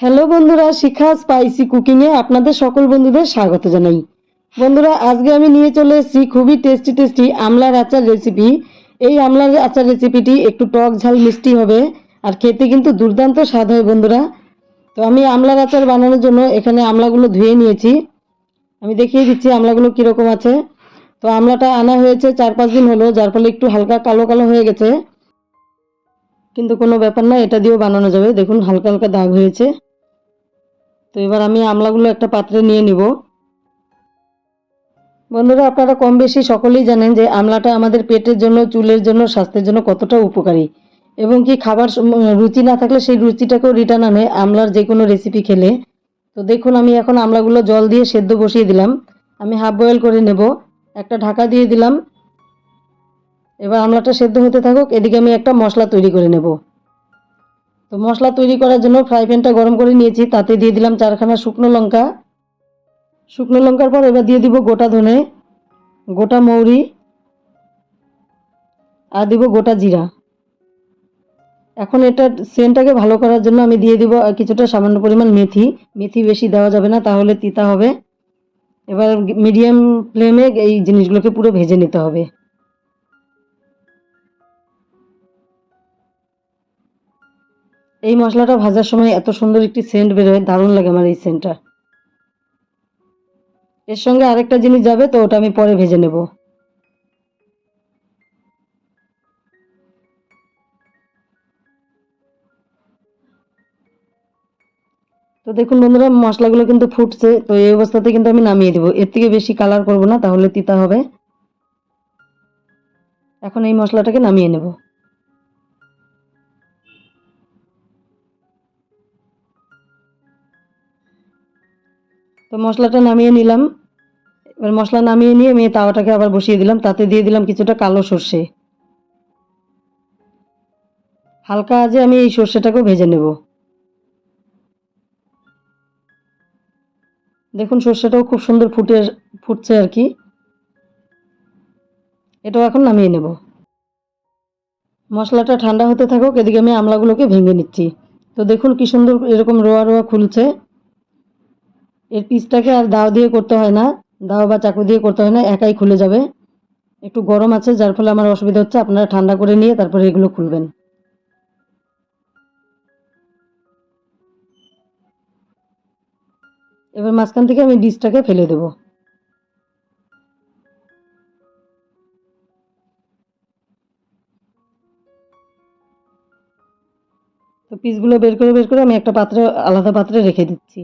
Hello বন্ধুরা, শিখা spicy কুকিংয়ে আপনাদের সকল বন্ধুদের স্বাগত জানাই। বন্ধুরা, আজকে আমি নিয়ে চলে এসেছি খুবই টেস্টি টেস্টি আমলার আচার রেসিপি এই আমলার আচার রেসিপিটি একটু টক ঝাল মিষ্টি হবে আর খেতে কিন্তু দুর্দান্ত স্বাদ হয় বন্ধুরা। তো আমি আমলার আচার বানানোর জন্য এখানে আমলাগুলো ধুয়ে নিয়েছি। আমি দেখিয়ে দিচ্ছি আমলাগুলো কীরকম আছে। তো আমলাটা আনা হয়েছে চার পাঁচ দিন হলো, যার ফলে একটু হালকা কালো কালো হয়ে গেছে। কিন্তু কোনো ব্যাপার না, এটা দিয়েও বানানো যাবে। দেখুন, হালকা হালকা দাগ হয়েছে। তো এবার আমি আমলাগুলো একটা পাত্রে নিয়ে নিব। বন্ধুরা, আপনারা কম বেশি সকলেই জানেন যে আমলাটা আমাদের পেটের জন্য, চুলের জন্য, স্বাস্থ্যের জন্য কতটা উপকারী। এবং কি খাবার রুচি না থাকলে সেই রুচিটাকেও রিটার্ন আনে আমলার যে কোনো রেসিপি খেলে। তো দেখুন, আমি এখন আমলাগুলো জল দিয়ে সেদ্ধ বসিয়ে দিলাম। আমি হাফ বয়েল করে নেব। একটা ঢাকা দিয়ে দিলাম। এবার আমলাটা সেদ্ধ হতে থাকুক। এদিকে আমি একটা মশলা তৈরি করে নেব। তো মশলা তৈরি করার জন্য ফ্রাই প্যানটা গরম করে নিয়েছি, তাতে দিয়ে দিলাম চারখানা শুকনো লঙ্কা। শুকনো লঙ্কার পর এবার দিয়ে দিব গোটা ধনে, গোটা মৌরি আর দিব গোটা জিরা। এখন এটা সেন্টটাকে ভালো করার জন্য আমি দিয়ে দিব কিছুটা সামান্য পরিমাণ মেথি। মেথি বেশি দেওয়া যাবে না, তাহলে তিতা হবে। এবার মিডিয়াম ফ্লেমে এই জিনিসগুলোকে পুরো ভেজে নিতে হবে। এই মশলাটা ভাজার সময় এত সুন্দর একটি সেন্ট বেরোয়, দারুণ লাগে আমার এই সেন্টটা এর সঙ্গে আরেকটা জিনিস যাবে, তো ওটা আমি পরে ভেজে নেব। তো দেখুন বন্ধুরা, মশলাগুলো কিন্তু ফুটছে, তো এই অবস্থাতে কিন্তু আমি নামিয়ে দেবো। এর থেকে বেশি কালার করব না, তাহলে তিতা হবে। এখন এই মশলাটাকে নামিয়ে নেব। তো মশলাটা নামিয়ে নিলাম। এবার মশলা নামিয়ে নিয়ে আমি তাওয়াটাকে আবার বসিয়ে দিলাম। তাতে দিয়ে দিলাম কিছুটা কালো সর্ষে। হালকা আজে আমি এই সর্ষেটাকেও ভেজে নেব। দেখুন, সর্ষেটাও খুব সুন্দর ফুটে ফুটছে আর কি। এটাও এখন নামিয়ে নেব। মশলাটা ঠান্ডা হতে থাকুক, এদিকে আমি আমলাগুলোকে ভেঙে নিচ্ছি। তো দেখুন কি সুন্দর এরকম রোয়া রোয়া খুলছে। এর পিসটাকে আর দাও দিয়ে করতে হয় না। দাও বা চাকু দিয়ে করতে হয় না, একাই খুলে যাবে। একটু গরম আছে, যার ফলে আমার অসুবিধা হচ্ছে। আপনারা ঠান্ডা করে নিয়ে তারপরে এগুলো খুলবেন। এবার মাঝখান থেকে আমি ডিশটাকে ফেলে দেব। তো পিসগুলো বের করে বের করে আমি একটা পাত্রে, আলাদা পাত্রে রেখে দিচ্ছি।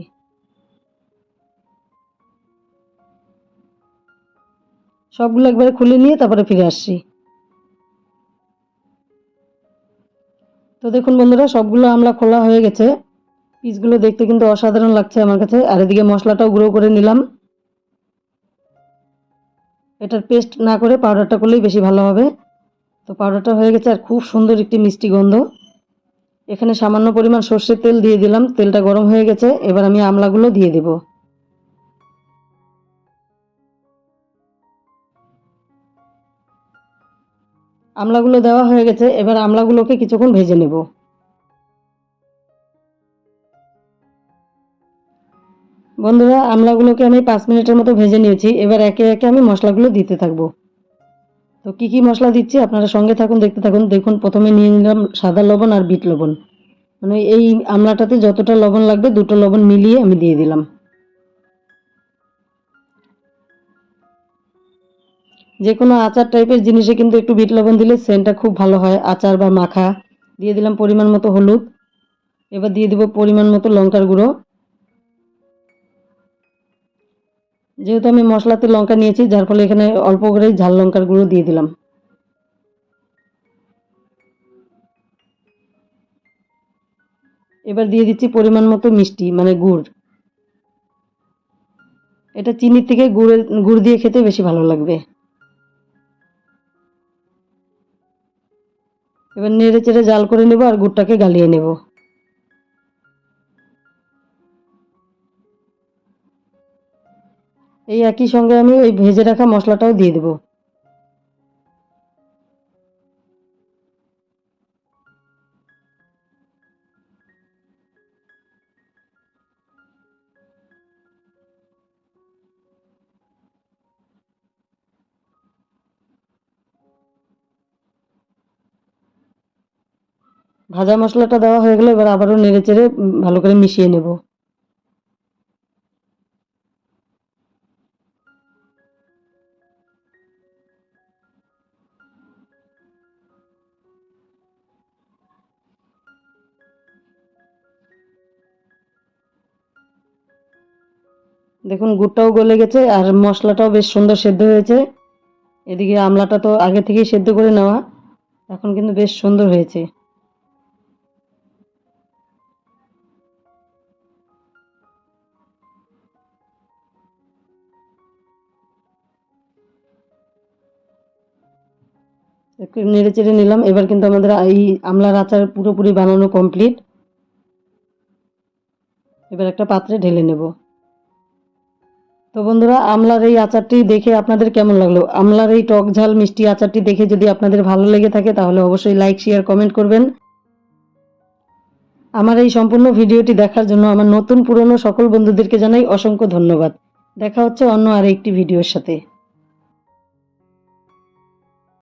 সবগুলো একবারে খুলে নিয়ে তারপরে ফিরে আসছি। তো দেখুন বন্ধুরা, সবগুলো আমলা খোলা হয়ে গেছে। পিসগুলো দেখতে কিন্তু অসাধারণ লাগছে আমার কাছে। আর এদিকে মশলাটাও গুঁড়ো করে নিলাম। এটার পেস্ট না করে পাউডারটা করলেই বেশি ভালো হবে। তো পাউডারটা হয়ে গেছে আর খুব সুন্দর একটি মিষ্টি গন্ধ। এখানে সামান্য পরিমাণ সর্ষের তেল দিয়ে দিলাম। তেলটা গরম হয়ে গেছে। এবার আমি আমলাগুলো দিয়ে দেবো। আমলাগুলো দেওয়া হয়ে গেছে, এবার আমলাগুলোকে কিছুক্ষণ ভেজে নেব। বন্ধুরা, আমলাগুলোকে আমি পাঁচ মিনিটের মতো ভেজে নিয়েছি, এবার একে একে আমি মশলাগুলো দিতে থাকব। তো কি কি মশলা দিচ্ছি, আপনারা সঙ্গে থাকুন, দেখতে থাকুন। দেখুন, প্রথমে নিয়ে নিলাম সাদা লবণ আর বিট লবণ। মানে এই আমলাটাতে যতটা লবণ লাগবে, দুটো লবণ মিলিয়ে আমি দিয়ে দিলাম। যে কোনো আচার টাইপের জিনিসে কিন্তু একটু বিট লবণ দিলে সেন্টটা খুব ভালো হয়। আচার বা মাখা। দিয়ে দিলাম পরিমাণ মতো হলুদ। এবার দিয়ে দিব পরিমাণ মতো লঙ্কার গুঁড়ো। যেহেতু আমি মশলাতে লঙ্কা নিয়েছি, যার ফলে এখানে অল্প করে ঝাল লঙ্কার গুঁড়ো দিয়ে দিলাম। এবার দিয়ে দিচ্ছি পরিমাণ মতো মিষ্টি মানে গুড়। এটা চিনির থেকে গুড়ের, গুড় দিয়ে খেতে বেশি ভালো লাগবে। এবার নেড়ে চেড়ে জাল করে নেব আর গুড়টাকে গালিয়ে নেব। এই একই সঙ্গে আমি ওই ভেজে রাখা মশলাটাও দিয়ে দেব। ভাজা মশলাটা দেওয়া হয়ে গেলে এবার আবারও নেড়ে চেড়ে ভালো করে মিশিয়ে নেব। দেখুন, গুড়টাও গলে গেছে আর মশলাটাও বেশ সুন্দর সেদ্ধ হয়েছে। এদিকে আমলাটা তো আগে থেকেই সেদ্ধ করে নেওয়া, এখন কিন্তু বেশ সুন্দর হয়েছে। একটু নেড়ে চেড়ে নিলাম। এবার কিন্তু আমাদের এই আমলার আচার পুরোপুরি বানানো কমপ্লিট এবার একটা পাত্রে ঢেলে নেব। তো বন্ধুরা, আমলার এই আচারটি দেখে আপনাদের কেমন লাগল? আমলার এই টক ঝাল মিষ্টি আচারটি দেখে যদি আপনাদের ভালো লেগে থাকে, তাহলে অবশ্যই লাইক শেয়ার কমেন্ট করবেন। আমার এই সম্পূর্ণ ভিডিওটি দেখার জন্য আমার নতুন পুরনো সকল বন্ধুদেরকে জানাই অসংখ্য ধন্যবাদ। দেখা হচ্ছে অন্য আর একটি ভিডিওর সাথে।